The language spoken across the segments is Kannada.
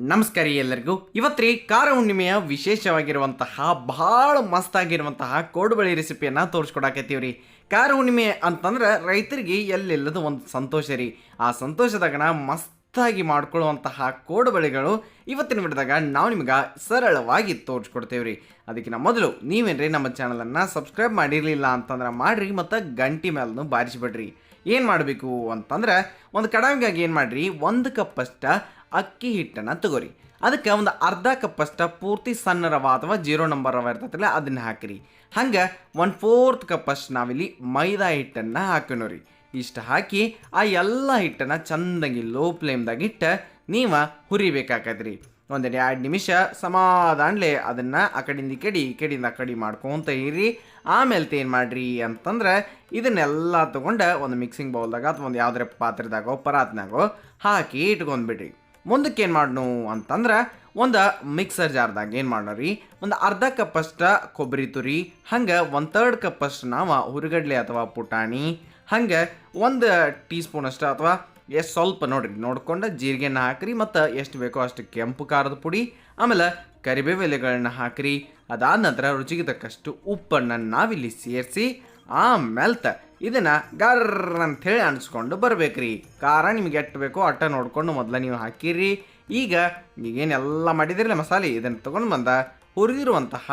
ನಮಸ್ಕಾರ ಎಲ್ಲರಿಗೂ. ಇವತ್ತು ಖಾರ ಹುಣ್ಣಿಮೆಯ ವಿಶೇಷವಾಗಿರುವಂತಹ, ಬಹಳ ಮಸ್ತಾಗಿರುವಂತಹ ಕೋಡುಬಳಿ ರೆಸಿಪಿಯನ್ನು ತೋರಿಸ್ಕೊಡಾಕತ್ತೀವಿ ರೀ ಖಾರ ಹುಣ್ಣಿಮೆ ಅಂತಂದ್ರೆ ರೈತರಿಗೆ ಎಲ್ಲೆಲ್ಲದು ಒಂದು ಸಂತೋಷ ರೀ. ಆ ಸಂತೋಷದಾಗನ ಮಸ್ತಾಗಿ ಮಾಡ್ಕೊಳ್ಳುವಂತಹ ಕೋಡುಬಳಿಗಳು ಇವತ್ತಿನ ಬಿಡಿದಾಗ ನಾವು ನಿಮ್ಗೆ ಸರಳವಾಗಿ ತೋರಿಸ್ಕೊಡ್ತೇವೆ ರೀ ಅದಕ್ಕಿಂತ ಮೊದಲು ನೀವೇನ್ರಿ ನಮ್ಮ ಚಾನಲನ್ನು ಸಬ್ಸ್ಕ್ರೈಬ್ ಮಾಡಿರಲಿಲ್ಲ ಅಂತಂದ್ರೆ ಮಾಡಿರಿ ಮತ್ತು ಗಂಟಿ ಮೇಲೂ ಬಾರಿಸಿಬಿಡ್ರಿ. ಏನು ಮಾಡಬೇಕು ಅಂತಂದ್ರೆ, ಒಂದು ಕಡಾಯಿಗಾಗಿ ಏನು ಮಾಡಿರಿ, ಒಂದು ಕಪ್ಪಷ್ಟ ಅಕ್ಕಿ ಹಿಟ್ಟನ್ನು ತಗೋರಿ. ಅದಕ್ಕೆ ಒಂದು ಅರ್ಧ ಕಪ್ಪಷ್ಟ ಪೂರ್ತಿ ಸಣ್ಣ ರವಾ ಅಥವಾ ಜೀರೋ ನಂಬರ್ ರವ ಇರ್ತೈತಲ್ಲ, ಅದನ್ನ ಹಾಕಿರಿ. ಹಂಗೆ ಒನ್ ಫೋರ್ತ್ ಕಪ್ಪಷ್ಟು ನಾವಿಲ್ಲಿ ಮೈದಾ ಹಿಟ್ಟನ್ನು ಹಾಕೋಣ ರೀ ಇಷ್ಟು ಹಾಕಿ ಆ ಎಲ್ಲ ಹಿಟ್ಟನ್ನು ಚಂದಾಗಿ ಲೋ ಫ್ಲೇಮ್ದಾಗ ಇಟ್ಟು ನೀವು ಹುರಿಬೇಕಾಕತ್ರಿ. ಒಂದೆರಡು ಎರಡು ನಿಮಿಷ ಸಮಾಧಾನಲೇ ಅದನ್ನು ಆ ಕಡೆಯಿಂದ ಕಡೆ, ಈ ಕಡೆಯಿಂದ ಆ ಕಡೆ ಮಾಡ್ಕೊತ ಇರಿ. ಆಮೇಲೆ ಏನು ಮಾಡಿರಿ ಅಂತಂದ್ರೆ ಇದನ್ನೆಲ್ಲ ತೊಗೊಂಡು ಒಂದು ಮಿಕ್ಸಿಂಗ್ ಬೌಲ್ದಾಗ ಅಥವಾ ಒಂದು ಯಾವುದ್ರ ಪಾತ್ರೆದಾಗೋ, ಪರಾತ್ನಾಗೋ ಹಾಕಿ ಇಟ್ಕೊಂಡ್ಬಿಡ್ರಿ. ಮುಂದಕ್ಕೆ ಏನು ಮಾಡ್ನು ಅಂತಂದ್ರೆ ಒಂದು ಮಿಕ್ಸರ್ ಜಾರ್ದಾಗ ಏನು ಮಾಡೋರಿ ಒಂದು ಅರ್ಧ ಕಪ್ಪಷ್ಟ ಕೊಬ್ಬರಿ ತುರಿ, ಹಂಗೆ ಒಂದು ತರ್ಡ್ ಕಪ್ಪಷ್ಟು ನಾವು ಹುರುಗಡಲೆ ಅಥವಾ ಪುಟಾಣಿ, ಹಂಗೆ ಒಂದು ಟೀ ಸ್ಪೂನಷ್ಟು ಅಥವಾ ಎಷ್ಟು ಸ್ವಲ್ಪ ನೋಡಿರಿ, ನೋಡ್ಕೊಂಡು ಜೀರಿಗೆನ ಹಾಕ್ರಿ ಮತ್ತು ಎಷ್ಟು ಬೇಕೋ ಅಷ್ಟು ಕೆಂಪು ಖಾರದ ಪುಡಿ, ಆಮೇಲೆ ಕರಿಬೇವು ಎಲೆಗಳನ್ನ ಹಾಕ್ರಿ, ಅದಾದ ನಂತರ ರುಚಿಗೆ ತಕ್ಕಷ್ಟು ಉಪ್ಪನ್ನು ನಾವಿಲ್ಲಿ ಸೇರಿಸಿ ಆಮೇಲ್ತ ಇದನ್ನ ಗರ್ ಅಂಥೇಳಿ ಅನ್ಸ್ಕೊಂಡು ಬರ್ಬೇಕ್ರಿ. ಖಾರ ನಿಮ್ಗೆ ಎಷ್ಟು ಬೇಕೋ ಅಟ್ಟ ನೋಡಿಕೊಂಡು ಮೊದಲು ನೀವು ಹಾಕಿರಿ. ಈಗ ಈಗೇನೆಲ್ಲ ಮಾಡಿದಿರಲ್ಲ ಮಸಾಲೆ, ಇದನ್ನು ತೊಗೊಂಡು ಬಂದ ಹುರಿದಿರುವಂತಹ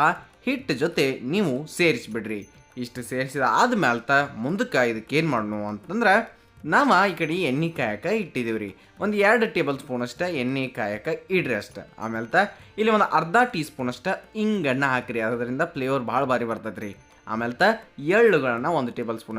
ಹಿಟ್ಟು ಜೊತೆ ನೀವು ಸೇರಿಸಿಬಿಡ್ರಿ. ಇಷ್ಟು ಸೇರಿಸಿದ ತ ಮುಂದಕ್ಕೆ ಇದಕ್ಕೆ ಏನು ಮಾಡೋಣ ಅಂತಂದ್ರೆ ನಾವು ಈ ಕಡೆ ಎಣ್ಣೆ ಕಾಯಕ ಇಟ್ಟಿದ್ದೀವಿ ರೀ ಒಂದು ಎರಡು ಟೇಬಲ್ ಸ್ಪೂನ್ ಅಷ್ಟು ಎಣ್ಣೆ ಕಾಯಕ ಇಡ್ರಿ ಅಷ್ಟು. ಆಮೇಲೆ ತ ಇಲ್ಲಿ ಒಂದು ಅರ್ಧ ಟೀ ಸ್ಪೂನ್ ಹಿಂಗೆ ಹಿಂಗಣ್ಣ ಹಾಕಿರಿ. ಅದರಿಂದ ಫ್ಲೇವರ್ ಭಾಳ ಭಾರಿ ಬರ್ತೈತೆ ರೀ ಆಮೇಲೆ ತ ಎಳ್ಳುಗಳನ್ನು ಒಂದು ಟೇಬಲ್ ಸ್ಪೂನ್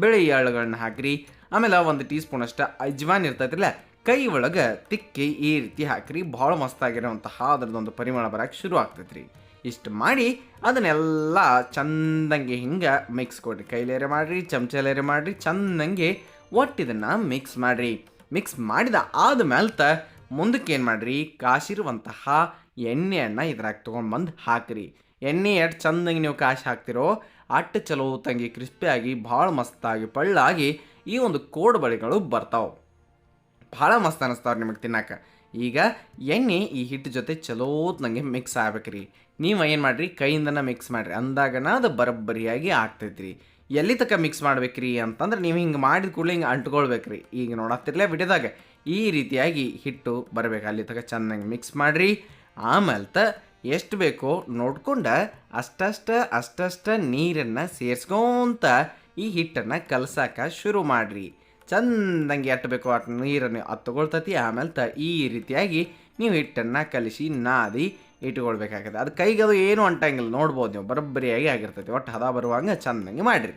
ಬಿಳಿ ಎಳ್ಳುಗಳನ್ನ ಹಾಕಿರಿ. ಆಮೇಲೆ ಒಂದು ಟೀ ಸ್ಪೂನ್ ಅಷ್ಟ ಅಜ್ವಾನ್ ಇರ್ತೈತಿಲ್ಲ ಕೈ ಒಳಗೆ ತಿಕ್ಕಿ ಈ ರೀತಿ ಹಾಕಿರಿ. ಭಾಳ ಮಸ್ತಾಗಿರೋವಂತಹ ಅದ್ರದ್ದೊಂದು ಪರಿಮಳ ಬರೋಕ್ಕೆ ಶುರು ಆಗ್ತೈತ್ರಿ. ಇಷ್ಟು ಮಾಡಿ ಅದನ್ನೆಲ್ಲ ಚಂದಂಗೆ ಹಿಂಗೆ ಮಿಕ್ಸ್ ಕೊಡ್ರಿ. ಕೈಲೇರೆ ಮಾಡಿರಿ, ಚಮಚಲೇರೆ ಮಾಡಿರಿ, ಚಂದಂಗೆ ಒಟ್ಟಿದನ್ನು ಮಿಕ್ಸ್ ಮಾಡಿರಿ. ಮಿಕ್ಸ್ ಮಾಡಿದ ಆದ್ಮೇಲ್ತ ಮುಂದಕ್ಕೆ ಏನು ಮಾಡಿರಿ? ಕಾಸಿರುವಂತಹ ಎಣ್ಣೆಯನ್ನು ಇದ್ರಾಗ ತೊಗೊಂಡ್ಬಂದು ಹಾಕಿರಿ. ಎಣ್ಣೆ ಎಷ್ಟು ಚಂದಂಗೆ ನೀವು ಕಾಶ್ ಹಾಕ್ತಿರೋ ಅಟ್ಟು ಚಲೋ ತಂಗಿ ಕ್ರಿಸ್ಪಿಯಾಗಿ ಭಾಳ ಮಸ್ತಾಗಿ ಪಳ್ಳಾಗಿ ಈ ಒಂದು ಕೋಡುಬಳೆಗಳು ಬರ್ತಾವೆ. ಭಾಳ ಮಸ್ತ್ ಅನ್ನಿಸ್ತಾವ್ರಿ ನಿಮಗೆ ತಿನ್ನಕ್ಕೆ ಈಗ ಎಣ್ಣೆ ಈ ಹಿಟ್ಟು ಜೊತೆ ಚಲೋತ್ನಂಗೆ ಮಿಕ್ಸ್ ಆಗ್ಬೇಕ್ರಿ. ನೀವು ಏನು ಮಾಡಿರಿ? ಕೈಯಿಂದನ ಮಿಕ್ಸ್ ಮಾಡಿರಿ. ಅಂದಾಗನ ಅದು ಬರಬ್ಬರಿಯಾಗಿ ಆಗ್ತೈತ್ರಿ. ಎಲ್ಲಿ ತನಕ ಮಿಕ್ಸ್ ಮಾಡ್ಬೇಕ್ರಿ ಅಂತಂದ್ರೆ ನೀವು ಹಿಂಗೆ ಮಾಡಿದ ಕೂಡಲೇ ಹಿಂಗೆ ಅಂಟ್ಕೊಳ್ಬೇಕ್ರಿ. ಈಗ ನೋಡತ್ತಿರ್ಲೇ ವಿಡಿಯೋದಾಗ ಈ ರೀತಿಯಾಗಿ ಹಿಟ್ಟು ಬರಬೇಕು. ಅಲ್ಲಿ ತನಕ ಚೆನ್ನಾಗಿ ಮಿಕ್ಸ್ ಮಾಡಿರಿ. ಆಮೇಲೆ ಎಷ್ಟು ಬೇಕೋ ನೋಡ್ಕೊಂಡ ಅಷ್ಟಷ್ಟ ಅಷ್ಟಷ್ಟ ನೀರನ್ನು ಸೇರಿಸ್ಕೊಂತ ಈ ಹಿಟ್ಟನ್ನು ಕಲಸಾಕ ಶುರು ಮಾಡಿರಿ. ಚಂದಂಗೆ ಎಟ್ಟು ಬೇಕೋ ಅಷ್ಟು ನೀರನ್ನು ಅದು ಆಮೇಲೆ ತ ಈ ರೀತಿಯಾಗಿ ನೀವು ಹಿಟ್ಟನ್ನು ಕಲಿಸಿ ನಾದಿ ಇಟ್ಕೊಳ್ಬೇಕಾಗತ್ತೆ. ಅದು ಕೈಗೆ ಅದು ಏನು ಅಂಟಂಗಿಲ್ಲ. ನೋಡ್ಬೋದು ನೀವು. ಬರೋಬ್ಬರಿಯಾಗಿ ಆಗಿರ್ತೈತಿ. ಒಟ್ಟು ಹದ ಬರುವಂಗ ಚಂದಂಗೆ ಮಾಡಿರಿ.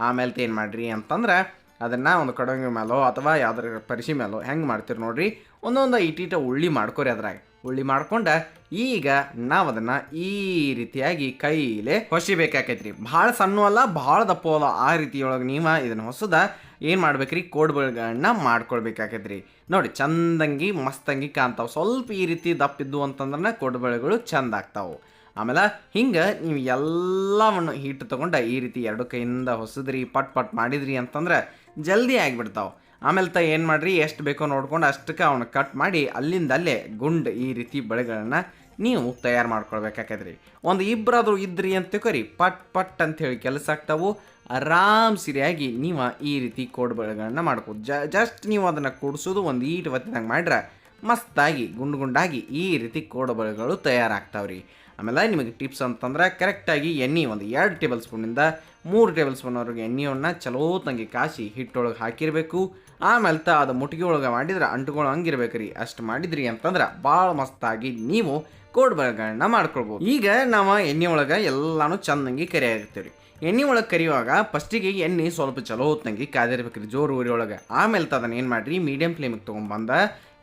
ಆಮೇಲೆ ಏನು ಮಾಡಿರಿ ಅಂತಂದ್ರೆ ಅದನ್ನು ಒಂದು ಕಡಂಗಿ ಮೇಲೋ ಅಥವಾ ಯಾವ್ದಾರ ಪರಿಶಿ ಮೇಲೋ ಹೆಂಗೆ ಮಾಡ್ತೀರಿ ನೋಡಿರಿ. ಒಂದೊಂದು ಇಟೀಟ ಉಳ್ಳಿ ಮಾಡ್ಕೊರಿ ಅದ್ರಾಗ. ಉಳ್ಳಿ ಮಾಡ್ಕೊಂಡ ಈಗ ನಾವು ಅದನ್ನ ಈ ರೀತಿಯಾಗಿ ಕೈಲೇ ಹೊಸಿಬೇಕಾಕೈತ್ರಿ ಭಾಳ ಸಣ್ಣ ಅಲ್ಲ, ಭಾಳ ದಪ್ಪ ಅಲ್ಲ. ಆ ರೀತಿಯೊಳಗೆ ನೀವು ಇದನ್ನು ಹೊಸದ ಏನು ಮಾಡ್ಬೇಕ್ರಿ? ಕೋಡ್ಬಳಗಳನ್ನ ಮಾಡ್ಕೊಳ್ಬೇಕಾಕೈತ್ರಿ. ನೋಡಿ, ಚಂದಂಗಿ ಮಸ್ತಂಗಿ ಕಾಣ್ತಾವೆ. ಸ್ವಲ್ಪ ಈ ರೀತಿ ದಪ್ಪಿದ್ದು ಅಂತಂದ್ರೆ ಕೋಡ್ಬಳೆಗಳು ಚಂದ ಆಗ್ತಾವೆ. ಆಮೇಲೆ ಹಿಂಗೆ ನೀವು ಎಲ್ಲವನ್ನು ಹಿಟ್ಟು ತೊಗೊಂಡು ಈ ರೀತಿ ಎರಡು ಕೈಯಿಂದ ಹೊಸದ್ರಿ, ಪಟ್ ಪಟ್ ಮಾಡಿದ್ರಿ ಅಂತಂದ್ರೆ ಜಲ್ದಿ ಆಗಿಬಿಡ್ತಾವೆ. ಆಮೇಲೆ ತ ಏನು ಮಾಡಿರಿ? ಎಷ್ಟು ಬೇಕೋ ನೋಡ್ಕೊಂಡು ಅಷ್ಟಕ್ಕೆ ಅವನ್ನ ಕಟ್ ಮಾಡಿ ಅಲ್ಲಿಂದಲ್ಲೇ ಗುಂಡ್ ಈ ರೀತಿ ಬಳೆಗಳನ್ನು ನೀವು ತಯಾರು ಮಾಡ್ಕೊಳ್ಬೇಕಾಕೈತ್ರಿ ಒಂದು ಇಬ್ಬರಾದರೂ ಇದ್ರಿ ಅಂತ ಕರಿ ಪಟ್ ಪಟ್ ಅಂತ ಹೇಳಿ ಕೆಲಸ ಆಗ್ತಾವು. ಆರಾಮ್ ಸರಿಯಾಗಿ ನೀವು ಈ ರೀತಿ ಕೋಡ್ಬಳೆಗಳನ್ನ ಮಾಡ್ಬೋದು ಜ ಜಸ್ಟ್ ನೀವು ಅದನ್ನು ಕೂಡಿಸೋದು ಒಂದು ಈಟ್ ಒತ್ತಿದಂಗೆ ಮಾಡ್ರೆ ಮಸ್ತಾಗಿ ಗುಂಡು ಗುಂಡಾಗಿ ಈ ರೀತಿ ಕೋಡುಬಳೆಗಳು ತಯಾರಾಗ್ತಾವ್ರಿ. ಆಮೇಲೆ ನಿಮಗೆ ಟಿಪ್ಸ್ ಅಂತಂದ್ರೆ ಕರೆಕ್ಟಾಗಿ ಎಣ್ಣೆ ಒಂದು ಎರಡು ಟೇಬಲ್ ಸ್ಪೂನಿಂದ ಮೂರು ಟೇಬಲ್ ಸ್ಪೂನ್ವರೆಗೆ ಎಣ್ಣೆಯನ್ನು ಚಲೋ ತಂಗಿ ಕಾಸಿ ಹಿಟ್ಟೊಳಗೆ ಹಾಕಿರಬೇಕು. ಆಮೇಲೆ ತ ಅದು ಮುಟ್ಟಿಗೆ ಒಳಗೆ ಮಾಡಿದ್ರೆ ಅಂಟುಗಳು ಹಂಗಿರ್ಬೇಕು ರೀ. ಅಷ್ಟು ಮಾಡಿದ್ರಿ ಅಂತಂದ್ರೆ ಭಾಳ ಮಸ್ತಾಗಿ ನೀವು ಕೋಡ್ ಬರಗಳನ್ನ ಮಾಡ್ಕೊಳ್ಬೋದು. ಈಗ ನಾವು ಎಣ್ಣೆ ಒಳಗೆ ಎಲ್ಲಾನು ಚಂದಂಗಿ ಕರಿಯಾಗಿರ್ತೀವಿ ಎಣ್ಣೆ ಒಳಗೆ ಕರಿಯುವಾಗ ಫಸ್ಟಿಗೆ ಎಣ್ಣೆ ಸ್ವಲ್ಪ ಚಲೋ ಹೊತ್ತಂಗೆ ಕಾದಿರ್ಬೇಕ್ರಿ ಜೋರು ಊರಿ ಒಳಗೆ. ಆಮೇಲೆ ಅದನ್ನು ಏನು ಮಾಡಿರಿ? ಮೀಡಿಯಮ್ ಫ್ಲೇಮಿಗೆ ತೊಗೊಂಬಂದ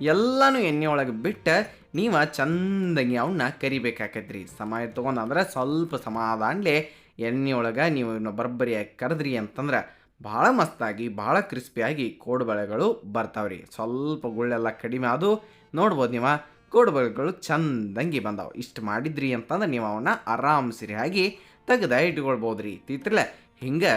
ಎಲ್ಲನೂ ಎಣ್ಣೆ ಒಳಗೆ ಬಿಟ್ಟು ನೀವು ಚಂದಂಗಿ ಅವನ್ನ ಕರಿಬೇಕಾಕತ್ರಿ. ಸಮಯ ತೊಗೊಂಡಂದ್ರೆ ಸ್ವಲ್ಪ ಸಮಾಧಾನಲೇ ಎಣ್ಣೆ ಒಳಗೆ ನೀವು ಇವನ್ನ ಬರಬ್ಬರಿಯಾಗಿ ಕರೆದ್ರಿ ಅಂತಂದ್ರೆ ಭಾಳ ಮಸ್ತಾಗಿ, ಭಾಳ ಕ್ರಿಸ್ಪಿಯಾಗಿ ಕೋಡುಬಳೆಗಳು ಬರ್ತಾವ್ರಿ. ಸ್ವಲ್ಪ ಗುಳ್ಳೆಲ್ಲ ಕಡಿಮೆ ಅದು ನೋಡ್ಬೋದು ನೀವು, ಕೋಡುಬಳೆಗಳು ಚಂದಂಗಿ ಬಂದಾವೆ. ಇಷ್ಟು ಮಾಡಿದ್ರಿ ಅಂತಂದ್ರೆ ನೀವು ಅವನ್ನ ಆರಾಮ್ ಸರಿಯಾಗಿ ತೆಗೆದ ಇಟ್ಕೊಳ್ಬೋದು ರೀ ಹಿಂಗೆ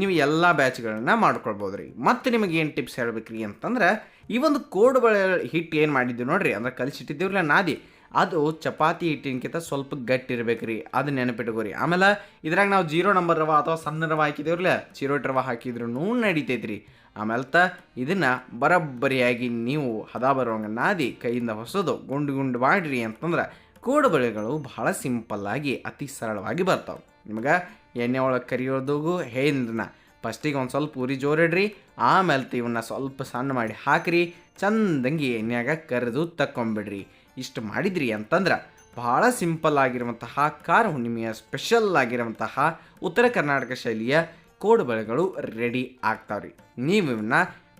ನೀವು ಎಲ್ಲ ಬ್ಯಾಚ್ಗಳನ್ನ ಮಾಡ್ಕೊಳ್ಬೋದು ರೀ ಮತ್ತು ನಿಮಗೆ ಏನು ಟಿಪ್ಸ್ ಹೇಳಬೇಕ್ರಿ ಅಂತಂದ್ರೆ, ಈ ಒಂದು ಕೋಡುಬಳೆ ಹಿಟ್ಟು ಏನು ಮಾಡಿದ್ದೀವಿ ನೋಡ್ರಿ, ಅಂದ್ರೆ ಕಲಿಸಿಟ್ಟಿದ್ದೀವ್ರಲ್ಲ ನಾದಿ, ಅದು ಚಪಾತಿ ಹಿಟ್ಟಿನಕ್ಕಿಂತ ಸ್ವಲ್ಪ ಗಟ್ಟಿ ಇರ್ಬೇಕು ರೀ ಅದು ನೆನಪಿಟ್ಕೋರಿ. ಆಮೇಲೆ ಇದ್ರಾಗ ನಾವು ಜೀರೋ ನಂಬರ್ ರವ ಅಥವಾ ಸಣ್ಣ ರವ ಹಾಕಿದೇವ್ರಲ್ಲ ಚಿರೋಟ್ ರವ ಹಾಕಿದ್ರು ನಡಿತೈತ್ರಿ. ಆಮೇಲೆ ತ ಇದನ್ನು ಬರಬ್ಬರಿಯಾಗಿ ನೀವು ಹದ ಬರುವಂಗೆ ನಾದಿ ಕೈಯಿಂದ ಹೊಸದು ಗುಂಡು ಗುಂಡು ಮಾಡಿರಿ ಅಂತಂದ್ರೆ ಕೋಡುಬಳೆಗಳು ಬಹಳ ಸಿಂಪಲ್ಲಾಗಿ ಅತಿ ಸರಳವಾಗಿ ಬರ್ತಾವೆ. ನಿಮಗೆ ಎಣ್ಣೆ ಒಳಗೆ ಕರಿಯೋದಗೂ ಹೇಂದ್ರನ ಫಸ್ಟಿಗೆ ಒಂದು ಸ್ವಲ್ಪ ಉರಿ ಜೋರಿಡ್ರಿ, ಆಮೇಲೆ ಇವನ್ನ ಸ್ವಲ್ಪ ಸಣ್ಣ ಮಾಡಿ ಹಾಕ್ರಿ, ಚಂದಂಗಿ ಎಣ್ಣೆಯಾಗ ಕರೆದು ತಕ್ಕೊಂಬಿಡ್ರಿ. ಇಷ್ಟು ಮಾಡಿದ್ರಿ ಅಂತಂದ್ರೆ ಬಹಳ ಸಿಂಪಲ್ ಆಗಿರುವಂತಹ ಖಾರ ಹುಣ್ಣಿಮೆಯ ಸ್ಪೆಷಲ್ ಆಗಿರುವಂತಹ ಉತ್ತರ ಕರ್ನಾಟಕ ಶೈಲಿಯ ಕೋಡುಬಳೆಗಳು ರೆಡಿ ಆಗ್ತಾವ್ರಿ. ನೀವು ಇವನ್ನ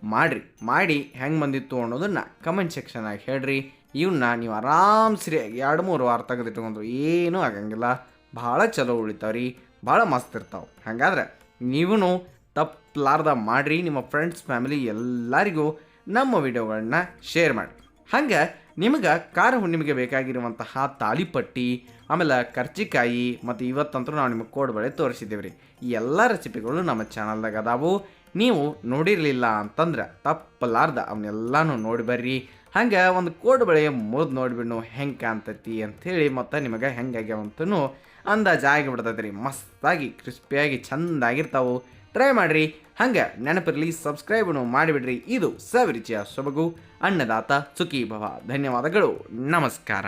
ಮಾಡಿರಿ. ಮಾಡಿ ಹೆಂಗೆ ಬಂದಿತ್ತು ಅನ್ನೋದನ್ನು ಕಮೆಂಟ್ ಸೆಕ್ಷನಾಗಿ ಹೇಳ್ರಿ. ಇವನ್ನ ನೀವು ಆರಾಮ್ಸ್ರಿ, ಎರಡು ಮೂರು ವಾರ ತೆಗೆದಿಟ್ಕೊಂಡ್ರು ಏನೂ ಆಗಂಗಿಲ್ಲ. ಭಾಳ ಚಲೋ ಉಳಿತಾವ್ರಿ. ಭಾಳ ಮಸ್ತ್ ಇರ್ತಾವೆ. ಹಾಗಾದ್ರೆ ನೀವೂ ತಪ್ಪಲಾರ್ದ ಮಾಡಿರಿ, ನಿಮ್ಮ ಫ್ರೆಂಡ್ಸ್ ಫ್ಯಾಮಿಲಿ ಎಲ್ಲರಿಗೂ ನಮ್ಮ ವಿಡಿಯೋಗಳನ್ನ ಶೇರ್ ಮಾಡಿ. ಹಂಗೆ ನಿಮಗೆ ಖಾರ ಹುಣ್ಣಿಮೆಗೆ ಬೇಕಾಗಿರುವಂತಹ ತಾಳಿಪಟ್ಟಿ, ಆಮೇಲೆ ಕರ್ಚಿಕಾಯಿ, ಮತ್ತು ಇವತ್ತಂತೂ ನಾವು ನಿಮಗೆ ಕೋಡ್ಬಳೆ ತೋರಿಸಿದ್ದೇವೆ ರೀ ಈ ಎಲ್ಲ ರೆಸಿಪಿಗಳು ನಮ್ಮ ಚಾನಲ್ದಾಗ ಅದಾವು. ನೀವು ನೋಡಿರಲಿಲ್ಲ ಅಂತಂದ್ರೆ ತಪ್ಪಲಾರ್ದ ಅವನ್ನೆಲ್ಲನೂ ನೋಡಿ ಬರ್ರಿ. ಹಂಗೆ ಒಂದು ಕೋಡ್ಬಳೆ ಮುರಿದು ನೋಡಿಬಿಡ್ನು ಹೆಂಗೆ ಕಾಣ್ತೈತಿ ಅಂಥೇಳಿ ಮತ್ತು ನಿಮಗೆ ಹೆಂಗಾಗ್ಯಾವಂತೂ ಅಂದಾಜು ಆಗಿಬಿಡ್ತೈತೆ ರೀ. ಮಸ್ತಾಗಿ ಕ್ರಿಸ್ಪಿಯಾಗಿ ಚಂದಾಗಿರ್ತಾವು. ಟ್ರೈ ಮಾಡಿರಿ. ಹಂಗೆ ನೆನಪಿರಲಿ ಸಬ್ಸ್ಕ್ರೈಬನ್ನು ಮಾಡಿಬಿಡ್ರಿ. ಇದು ಸವಿರುಚಿಯ ಸೊಬಗು. ಅನ್ನದಾತ ಸುಖಿ ಭವ ಧನ್ಯವಾದಗಳು. ನಮಸ್ಕಾರ.